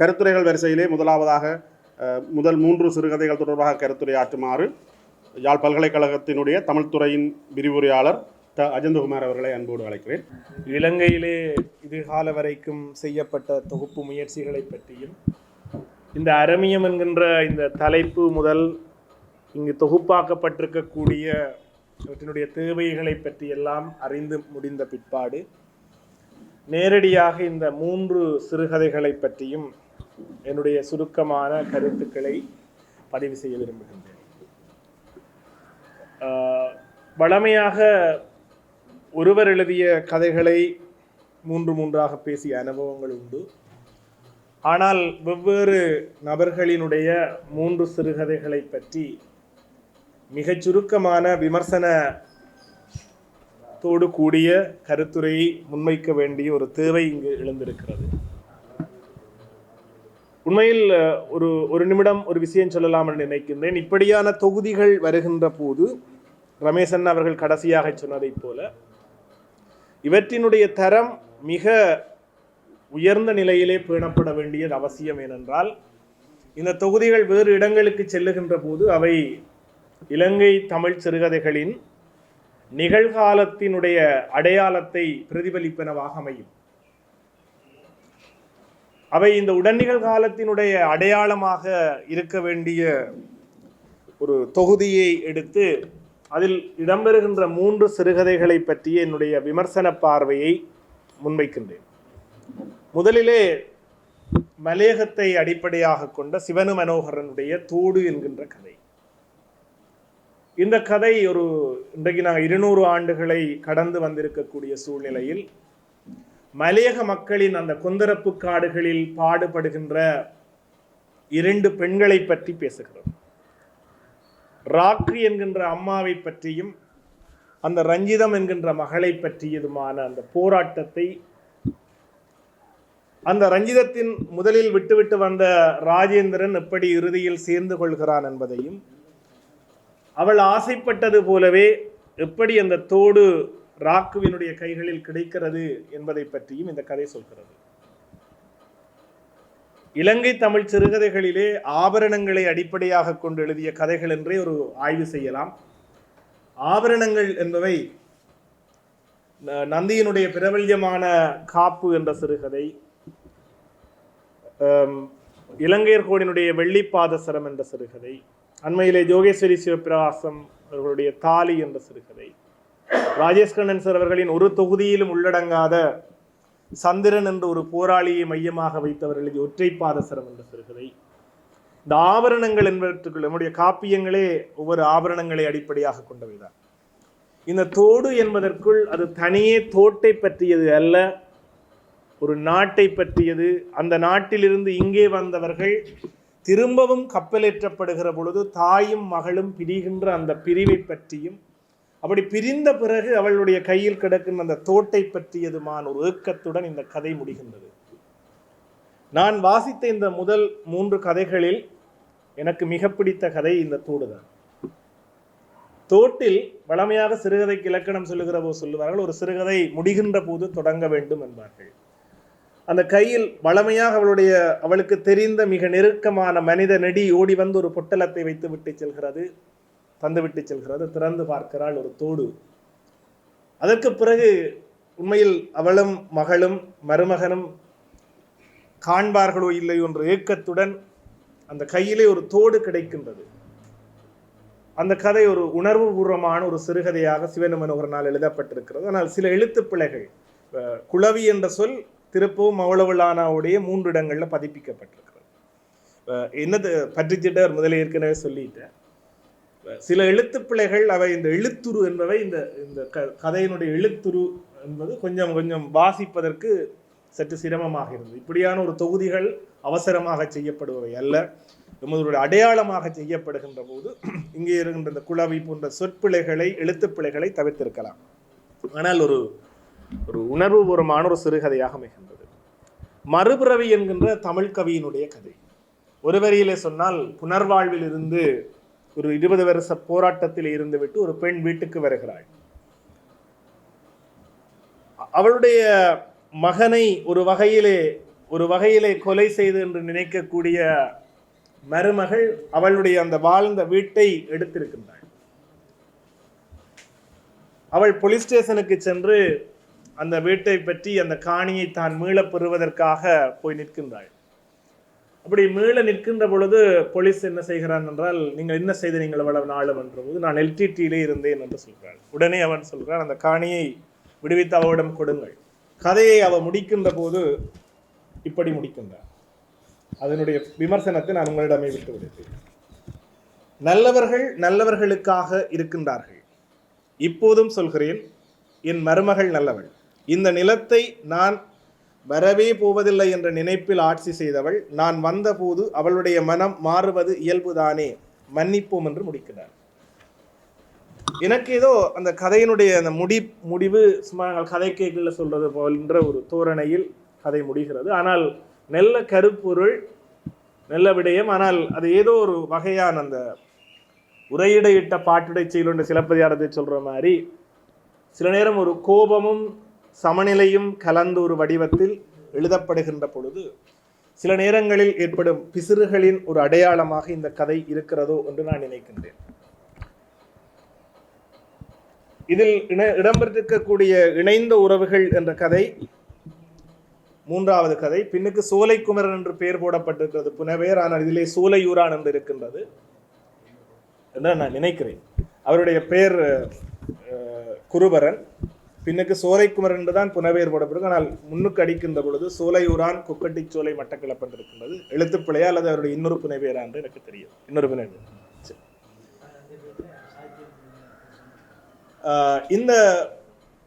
கருத்துரைகள் வரிசையிலே முதலாவதாக முதல் மூன்று சிறுகதைகள் தொடர்பாக கருத்துரையாற்றுமாறு யாழ் பல்கலைக்கழகத்தினுடைய தமிழ்துறையின் விரிவுரையாளர் த அஜந்தகுமார் அவர்களை அன்போடு அழைக்கிறேன். இலங்கையிலே இதுகால வரைக்கும் செய்யப்பட்ட தொகுப்பு முயற்சிகளை பற்றியும் இந்த அரமியம் என்கின்ற இந்த தலைப்பு முதல் இங்கு தொகுப்பாக்கப்பட்டிருக்கக்கூடிய இவற்றினுடைய தேவைகளை பற்றி எல்லாம் அறிந்து முடிந்த பிற்பாடு நேரடியாக இந்த மூன்று சிறுகதைகளை பற்றியும் என்னுடைய சுருக்கமான கருத்துக்களை பதிவு செய்ய விரும்புகின்றேன். ஆஹ், வழமையாக ஒருவர் எழுதிய கதைகளை மூன்று மூன்றாக பேசிய அனுபவங்கள் உண்டு. ஆனால் வெவ்வேறு நபர்களினுடைய மூன்று சிறுகதைகளை பற்றி மிகச் சுருக்கமான விமர்சனத்தோடு கூடிய கருத்துரையை முன்வைக்க வேண்டிய ஒரு தேவை இங்கு எழுந்திருக்கிறது. உண்மையில் ஒரு ஒரு நிமிடம் ஒரு விஷயம் சொல்லலாம் என்று நினைக்கின்றேன். இப்படியான தொகுதிகள் வருகின்ற போது ரமேசன் அவர்கள் கடைசியாக சொன்னதைப் போல இவற்றினுடைய தரம் மிக உயர்ந்த நிலையிலே பேணப்பட வேண்டியது அவசியம் ஏனென்றால் இந்த தொகுதிகள் வேறு இடங்களுக்கு செல்லுகின்ற போது அவை இலங்கை தமிழ் சிறுகதைகளின் நிகழ்காலத்தினுடைய அடையாளத்தை பிரதிபலிப்பனவாக அமையும். அவை இந்த உடன்நிகழ்காலத்தினுடைய அடையாளமாக இருக்க வேண்டிய ஒரு தொகுதியை எடுத்து அதில் இடம்பெறுகின்ற மூன்று சிறுகதைகளை பற்றிய என்னுடைய விமர்சன பார்வையை முன்வைக்கின்றேன். முதலிலே மலேகத்தை அடிப்படையாக கொண்ட சிவனு மனோகரனுடைய தோடு என்கின்ற கதை. இந்த கதை ஒரு இன்றைக்கு நாங்கள் இருநூறு ஆண்டுகளை கடந்து வந்திருக்கக்கூடிய சூழ்நிலையில் மலையக மக்களின் அந்த கொந்தரப்பு காடுகளில் பாடுபடுகின்ற இரண்டு பெண்களை பற்றி பேசுகிறோம். ராக்ரி என்கின்ற அம்மாவை பற்றியும் அந்த ரஞ்சிதம் என்கின்ற மகளை பற்றியதுமான அந்த போராட்டத்தை அந்த ரஞ்சிதத்தின் முதலில் விட்டுவிட்டு வந்த ராஜேந்திரன் எப்படி இறுதியில் சேர்ந்து கொள்கிறான் என்பதையும் அவள் ஆசைப்பட்டது போலவே எப்படி அந்த தோடு ராக்குவினுடைய கைகளில் கிடைக்கிறது என்பதை பற்றியும் இந்த கதை சொல்கிறது. இலங்கை தமிழ் சிறுகதைகளிலே ஆபரணங்களை அடிப்படையாக கொண்டு எழுதிய கதைகள் என்றே ஒரு ஆய்வு செய்யலாம். ஆபரணங்கள் என்பவை ந- நந்தியினுடைய பிரபல்யமான காப்பு என்ற சிறுகதை இலங்கையர்கோடினுடைய இலங்கையர் கோடினுடைய வெள்ளிப்பாதசரம் என்ற சிறுகதை அண்மையிலே ஜோகேஸ்வரி சிவபிரகாசம் அவர்களுடைய தாலி என்ற சிறுகதை ராஜேஷ் கண்ணன் சார் அவர்களின் ஒரு தொகுதியிலும் உள்ளடங்காத சந்திரன் என்ற ஒரு போராளியை மையமாக வைத்தவர்களது ஒற்றைப்பாத ஒற்றைப்பாதசரம் என்ற சிறுகதை இந்த ஆபரணங்கள் என்பவற்றுக்குள் நம்முடைய காப்பியங்களே ஒவ்வொரு ஆபரணங்களை அடிப்படையாக கொண்டவைதான். இந்த தோடு என்பதற்குள் அது தனியே தோட்டை பற்றியது அல்ல ஒரு நாட்டை பற்றியது. அந்த நாட்டிலிருந்து இங்கே வந்தவர்கள் திரும்பவும் கப்பலேற்றப்படுகிற பொழுது தாயும் மகளும் பிரிகின்ற அந்த பிரிவை பற்றியும் அப்படி பிரிந்த பிறகு அவளுடைய கையில் கிடக்கும் அந்த தோட்டை பற்றியதுமான ஒரு ஏக்கத்துடன் இந்த கதை முடிகின்றது. நான் வாசித்த இந்த முதல் மூன்று கதைகளில் எனக்கு மிக பிடித்த கதை இந்த தோடுதான். தோட்டில் வளமையாக சிறுகதைக்கு இலக்கணம் சொல்லுகிற போது சொல்லுவார்கள் ஒரு சிறுகதை முடிகின்ற போது தொடங்க வேண்டும் என்பார்கள். அந்த கையில் வளமையாக அவளுடைய அவளுக்கு தெரிந்த மிக நெருக்கமான மனித நெடி ஓடி வந்து ஒரு பொட்டலத்தை வைத்து விட்டு செல்கிறது. தந்துவிட்டு செல்கிறது திறந்து பார்க்கிறாள் ஒரு தோடு. அதற்கு பிறகு உண்மையில் அவளும் மகளும் மருமகனும் காண்பார்களோ இல்லையோ என்ற ஏக்கத்துடன் அந்த கையிலே ஒரு தோடு கிடைக்கின்றது. அந்த கதை ஒரு உணர்வுபூர்வமான ஒரு சிறுகதையாக சிவன மனோகரனால் எழுதப்பட்டிருக்கிறது. ஆனால் சில எழுத்துப்பிழைகள் குளவி என்ற சொல் திருப்பவும் அவ்வளவுலானாவுடைய மூன்று இடங்களில் பதிப்பிக்கப்பட்டிருக்கிறது. என்னது பற்றிச்சிட்டர் முதலே ஏற்கனவே சொல்லிட்டேன். சில எழுத்துப்பிழைகள் அவை இந்த எழுத்துரு என்பவை இந்த இந்த க கதையினுடைய எழுத்துரு என்பது கொஞ்சம் கொஞ்சம் வாசிப்பதற்கு சற்று சிரமமாக இருந்தது இப்படியான ஒரு தொகுதிகள் அவசரமாக செய்யப்படுபவை அல்ல. நமது அடையாளமாக செய்யப்படுகின்ற போது இங்கே இருக்கின்ற இந்த குழவி போன்ற சொற்பிழைகளை எழுத்துப்பிழைகளை தவிர்த்திருக்கலாம். ஆனால் ஒரு ஒரு உணர்வுபூர்வமான ஒரு சிறுகதையாக அமைகின்றது. மறுபிறவி என்கின்ற தமிழ் கவியினுடைய கதை. ஒரு வரியிலே சொன்னால் புனர்வாழ்வில் இருந்து ஒரு இருபது வருஷ போராட்டத்தில் இருந்துவிட்டு ஒரு பெண் வீட்டுக்கு வருகிறாள். அவளுடைய மகனை ஒரு வகையிலே ஒரு வகையிலே கொலை செய்து என்று நினைக்கக்கூடிய மருமகள் அவளுடைய அந்த வாழ்ந்த வீட்டை எடுத்திருக்கின்றாள். அவள் போலீஸ் ஸ்டேஷனுக்கு சென்று அந்த வீட்டை பற்றி அந்த காணியை தான் மீளப் பெறுவதற்காக போய் நிற்கின்றாள். அப்படி மீள நிற்கின்ற பொழுது போலீஸ் என்ன செய்கிறான் என்றால் நீங்கள் என்ன செய்து நீங்கள் இவ்வளவு நாளும்? என்ற போது நான் எல்டிடியிலே இருந்தேன் என்று சொல்கிறாள். உடனே அவன் சொல்கிறான் அந்த காணியை விடுவித்து அவளிடம் கொடுங்கள். கதையை அவ முடிக்கின்ற போது இப்படி முடிக்கின்றார் அதனுடைய விமர்சனத்தை நான் உங்களிடமே விட்டு விடுத்தேன் நல்லவர்கள் நல்லவர்களுக்காக இருக்கின்றார்கள். இப்போதும் சொல்கிறேன் என் மருமகள் நல்லவள். இந்த நிலத்தை நான் வரவே போவதில்லை என்ற நினைப்பில் ஆட்சி செய்தவள் நான் வந்தபோது அவளுடைய மனம் மாறுவது இயல்புதானே மன்னிப்போம் என்று முடிக்கிறார். எனக்கு ஏதோ அந்த கதையினுடைய அந்த முடி முடிவு சும்மா கதை கேட்கல சொல்றது போன்ற ஒரு தோரணையில் கதை முடிகிறது. ஆனால் நல்ல கருப்பொருள் நல்ல விடயம். ஆனால் அது ஏதோ ஒரு வகையான அந்த உரையிடையிட்ட பாட்டுடை செயலுண்ட சிலப்பதிகாரத்தை சொல்ற மாதிரி சில நேரம் ஒரு கோபமும் சமநிலையும் கலந்த ஒரு வடிவத்தில் எழுதப்படுகின்ற பொழுது சில நேரங்களில் ஏற்படும் பிசிறுகளின் ஒரு அடையாளமாக இந்த கதை இருக்கிறதோ என்று நான் நினைக்கின்றேன். இதில் இண- இடம்பெற்றிருக்கக்கூடிய இணைந்த உறவுகள் என்ற கதை மூன்றாவது கதை பின்னுக்கு சோலைக்குமரன் என்று பெயர் போடப்பட்டிருக்கிறது புனவேர் ஆனால் இதிலே சோலையூரான் என்று இருக்கின்றது என்று நான் நினைக்கிறேன். அவருடைய பெயர் குருபரன். பின்னுக்கு சோலைக்குமரன் என்று தான் புனவேர் போடப்படும். ஆனால் முன்னுக்கு அடிக்கின்ற பொழுது சோலையூரான் கொக்கட்டி சோலை மட்டக்கிழப்பன் இருக்கின்றது எழுத்துப்பிழையா அல்லது அவருடைய இன்னொரு புனைவேரா என்று எனக்கு தெரியும். இன்னொரு புனைவேர். ஆஹ் இந்த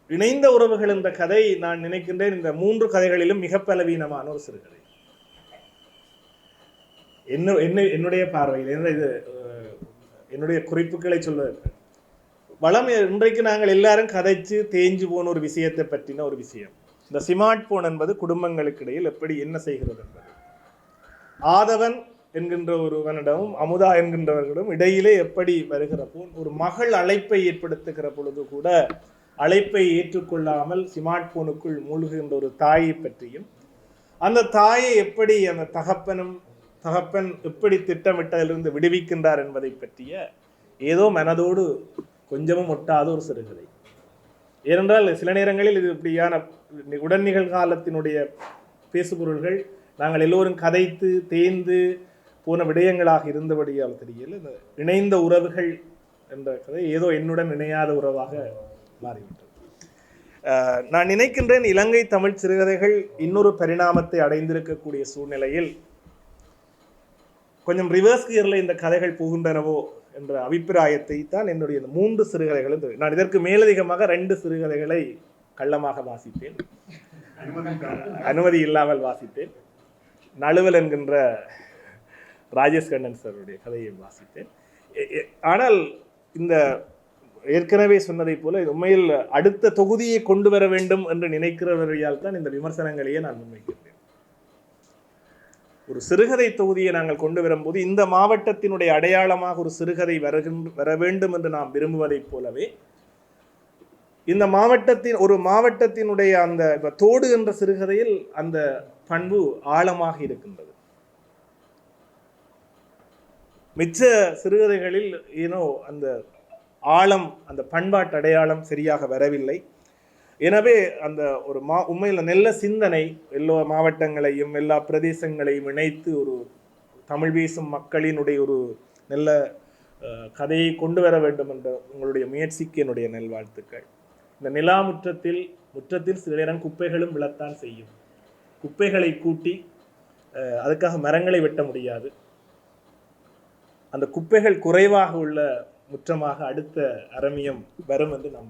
இணைந்த உறவுகள் என்ற கதை நான் நினைக்கின்றேன். இந்த மூன்று கதைகளிலும் மிக பலவீனமான ஒரு சிறுகதை. என்ன என்ன என்னுடைய பார்வையில் என்ன இது என்னுடைய குறிப்புகளை சொல்வதற்கு. வளம் இன்றைக்கு நாங்கள் எல்லாரும் கதைச்சு தேஞ்சு போன ஒரு விஷயத்தை பற்றின ஒரு விஷயம். இந்த ஸ்மார்ட் போன் என்பது குடும்பங்களுக்கு இடையில் எப்படி என்ன செய்கிறது என்பது. ஆதவன் என்கின்ற ஒருவனிடமும் அமுதா என்கின்றவர்களிடம் இடையிலே எப்படி வருகிற போன் ஒரு மகள் அழைப்பை ஏற்படுத்துகிற பொழுது கூட அழைப்பை ஏற்றுக்கொள்ளாமல் ஸ்மார்ட் போனுக்குள் மூழ்குகின்ற ஒரு தாயை பற்றியும் அந்த தாயை எப்படி அந்த தகப்பனும் தகப்பன் எப்படி திட்டமிட்டதிலிருந்து விடுவிக்கின்றார் என்பதை பற்றிய ஏதோ மனதோடு கொஞ்சமும் ஒட்டாத ஒரு சிறுகதை. ஏனென்றால் சில நேரங்களில் இது இப்படியான உடன் நிகழ்காலத்தினுடைய பேசுபொருள்கள் நாங்கள் எல்லோரும் கதைத்து தேய்ந்து போன விடயங்களாக இருந்தபடியால் தெரியல இந்த இணைந்த உறவுகள் என்ற கதை ஏதோ என்னுடன் இணையாத உறவாக மாறிவிட்டது. நான் நினைக்கின்றேன் இலங்கை தமிழ் சிறுகதைகள் இன்னொரு பரிணாமத்தை அடைந்திருக்கக்கூடிய சூழ்நிலையில் கொஞ்சம் ரிவர்ஸ் கியரில் இந்த கதைகள் போகின்றனவோ என்ற அபிப்பிராயத்தை தான் என்னுடைய இந்த மூன்று சிறுகதைகளும் நான் இதற்கு மேலதிகமாக ரெண்டு சிறுகதைகளை கள்ளமாக வாசித்தேன். அனுமதி இல்லாமல் வாசித்தேன். நழுவல் என்கின்ற ராஜேஷ் கண்ணன் சாருடைய கதையை வாசித்தேன். எ- எ- ஆனால் இந்த ஏற்கனவே சொன்னதைப் போல இது உண்மையில் அடுத்த தொகுதியை கொண்டு வர வேண்டும் என்று நினைக்கிறவர்களால் தான் இந்த விமர்சனங்களையே நான் முன்வைக்கிறேன். ஒரு சிறுகதை தொகுதியை நாங்கள் கொண்டு வரும்போது இந்த மாவட்டத்தினுடைய அடையாளமாக ஒரு சிறுகதை வருகின்ற வர வேண்டும் என்று நாம் விரும்புவதைப் போலவே இந்த மாவட்டத்தின் ஒரு மாவட்டத்தினுடைய அந்த இப்போ தோடு என்ற சிறுகதையில் அந்த பண்பு ஆழமாக இருக்கின்றது. மிச்ச சிறுகதைகளில் ஏனோ அந்த ஆழம் அந்த பண்பாட்டு அடையாளம் சரியாக வரவில்லை. எனவே அந்த ஒரு மா உண்மையில் நல்ல சிந்தனை எல்லா மாவட்டங்களையும் எல்லா பிரதேசங்களையும் இணைத்து ஒரு தமிழ் பேசும் மக்களினுடைய ஒரு நல்ல கதையை கொண்டு வர வேண்டும் என்ற உங்களுடைய முயற்சிக்கு என்னுடைய நல்வாழ்த்துக்கள். இந்த நிலா முற்றத்தில் முற்றத்தில் சில நேரம் குப்பைகளும் விழத்தான் செய்யும். குப்பைகளை கூட்டி அஹ், அதுக்காக மரங்களை வெட்ட முடியாது. அந்த குப்பைகள் குறைவாக உள்ள முற்றமாக அடுத்த அரமியம் வரும் என்று நம்புகிறேன்